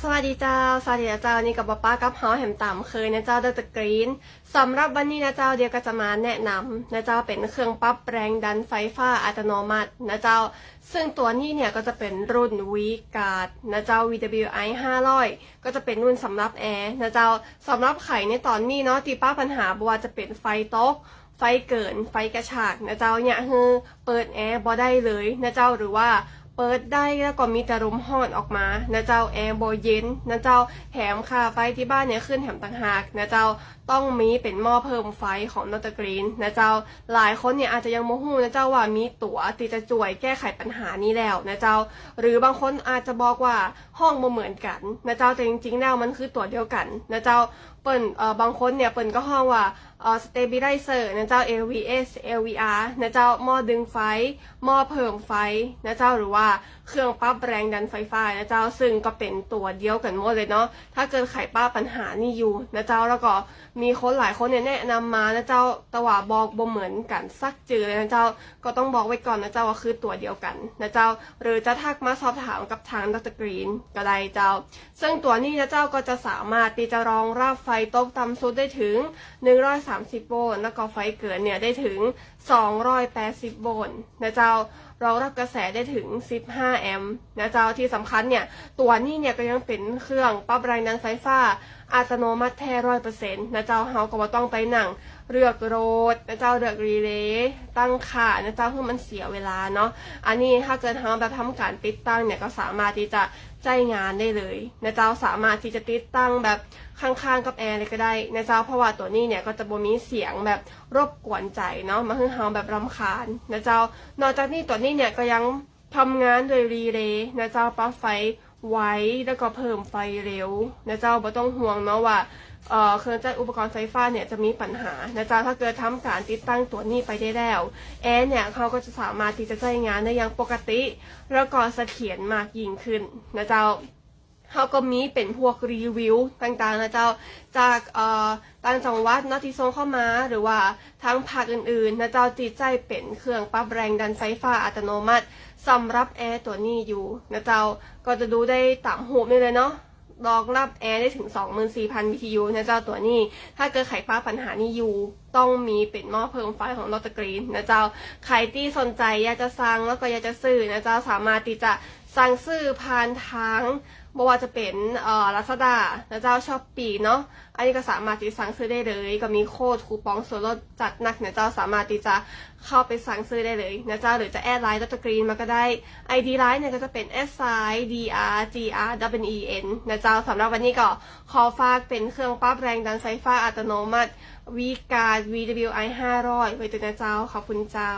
สวัสดีเจ้า สวัสดีเจ้าวันนี้กับป๊าป้ากับเฮาแหมตามเคยนะเจ้าเดอรกรีนสำหรับวันนี้นะเจ้าเดียวก็จะมาแนะนำนะเจ้าเป็นเครื่องปรับแรงดันไฟฟ้าอัตโนมัตินะเจ้า ซึ่งตัวนี้เนี่ยก็จะเป็นรุ่นวีการ์ดนะเจ้า VWI 500 ก็จะเป็นรุ่นสำหรับแอร์นะเจ้าสำหรับไข่ในตอนนี้เนาะที่ป้าปัญหาบ่ว่าจะเป็นไฟตกไฟเกินไฟกระชากนะเจ้าเนี่ยคือเปิดแอร์บ่ได้เลยนะเจ้าหรือว่า เปิดได้แล้วก็มีแต่ลมหอนออกมานะเจ้าแอร์โบเย็นนะเจ้าแถมค่าไฟที่บ้านเนี่ยขึ้นแถมต่างหากนะเจ้าต้องมีเป็นหม้อเพิ่มไฟของนอตกรีนนะเจ้าหลายคนเนี่ยอาจจะยังโมหูนะเจ้าว่ามีตั๋วตีจะจ่วยแก้ไขปัญหานี้แล้วนะเจ้า หรือบางคนอาจจะบอกว่าห้องบ่เหมือนกันนะเจ้าแต่จริงๆแล้วมันคือตั๋วเดียวกันนะเจ้าเปิ่นเอ่อบางคนเนี่ยเปิ่นก็ห้องว่าเอ่อ stabilizer นะเจ้า LVS LVR นะเจ้าหม้อดึงไฟหม้อเพิ่มไฟนะเจ้าหรือว่าเครื่องปรับแรงดันไฟฟ้านะเจ้าซึ่งก็เป็นตัวเดียวกันหมดเลยเนาะถ้าเกิดไขป้าปัญหานี่อยู่นะเจ้าแล้วก็มีคนหลายคนเนี่ยแนะนำมานะเจ้าแตว่าบอกบ่เหมือนกันสักจือเลยนะเจ้าก็ต้องบอกไว้ก่อนนะเจ้าว่าคือตัวเดียวกันนะเจ้าหรือจะทักมาสอบถามกับทางดรกรีนก็ได้เจ้า ซึ่งตัวนี้นะเจ้าก็จะสามารถที่จะรองรับไฟตกต่ำสุดได้ถึง 130 โวลต์แล้วก็ไฟเกินเนี่ยได้ถึง 280 โวลต์นะเจ้ารองรับกระแสได้ถึง 15 แอมป์นะเจ้าที่สำคัญเนี่ย ตัวนี้เนี่ยก็ยังเป็นเครื่องปรับแรงดันไฟฟ้า อัตโนมัติแท้ร้อยเปอร์เซ็นต์นะเจ้าเฮาก็บ่ต้องไปนั่งเลือกโรดนะเจ้าเลือกรีเลย์ตั้งค่านะเจ้าเพื่อมันเสียเวลาเนาะอันนี้ถ้าเกิดเฮาแบบทำการติดตั้งเนี่ยก็สามารถที่จะใจงานได้เลยนะเจ้าสามารถที่จะติดตั้งแบบข้างๆกับแอร์เลยก็ได้นะเจ้าเพราะว่าตัวนี้เนี่ยก็จะบ่มีเสียงแบบรบกวนใจเนาะมาให้เฮาแบบรำคาญนะเจ้านอกจากนี้ตัวนี้เนี่ยก็ยังทำงานโดยรีเลย์นะเจ้าปลั๊กไฟ ไว้แล้วก็เพิ่มไฟเร็วนะเจ้าไม่ต้องห่วงเนาะว่าเอ่อเครื่องจักรอุปกรณ์ไฟฟ้าเนี่ยจะมีปัญหานะเจ้าถ้าเกิดทำการติดตั้งตัวนี้ไปได้แล้วแอร์เนี่ยเขาก็จะสามารถที่จะใช้งานได้อย่างปกติ แล้วก็เสถียรมากยิ่งขึ้นนะเจ้า เขาก็มีเป็นพวกรีวิวต่างๆนะเจ้าจากเอ่อต่างจังหวัดนาะที่ส่งเข้ามาหรือว่าทางภาคอื่นๆนะเจ้าติดใจเป็นเครื่องปรับแรงดันไฟฟ้าอัตโนมัติสำหรับแอร์ตัวนี้อยู่นะเจ้าก็จะดูได้ตามหูนี่เลยเนาะรองรับแอร์ได้ถึง 24,000 BTU นะเจ้าตัวนี้ ถ้าเกิดไขป้าปัญหานี้อยู่ ต้องมีเป็นหม้อเพิ่มไฟของลอตกรีนนะเจ้า ใครที่สนใจอยากจะสั่งแล้วก็อยากจะซื้อนะเจ้าสามารถที่จะ สั่งซื้อผ่านทางไม่ว่าจะเป็นเอ่อลาซาด้าแล้วเจ้าชอบปีเนาะ อันนี้ก็สามารถที่สั่งซื้อได้เลย ก็มีโค้ดคูปองส่วนลดจัดหนักเนะเจ้าสามารถที่จะเข้าไปสั่งซื้อได้เลยนะเจ้าหรือจะแอดไลน์ดตกรีนมาก็ได้ ID ไลน์เนี่ยก็จะเป็น S I D R G R W E N นะเจ้าสำหรับวันนี้ก็ขอฝากเป็นเครื่องปรับแรงดันไฟฟ้าอัตโนมัติวีการ VWI 500ไว้ตัวนะเจ้าขอบคุณเจ้า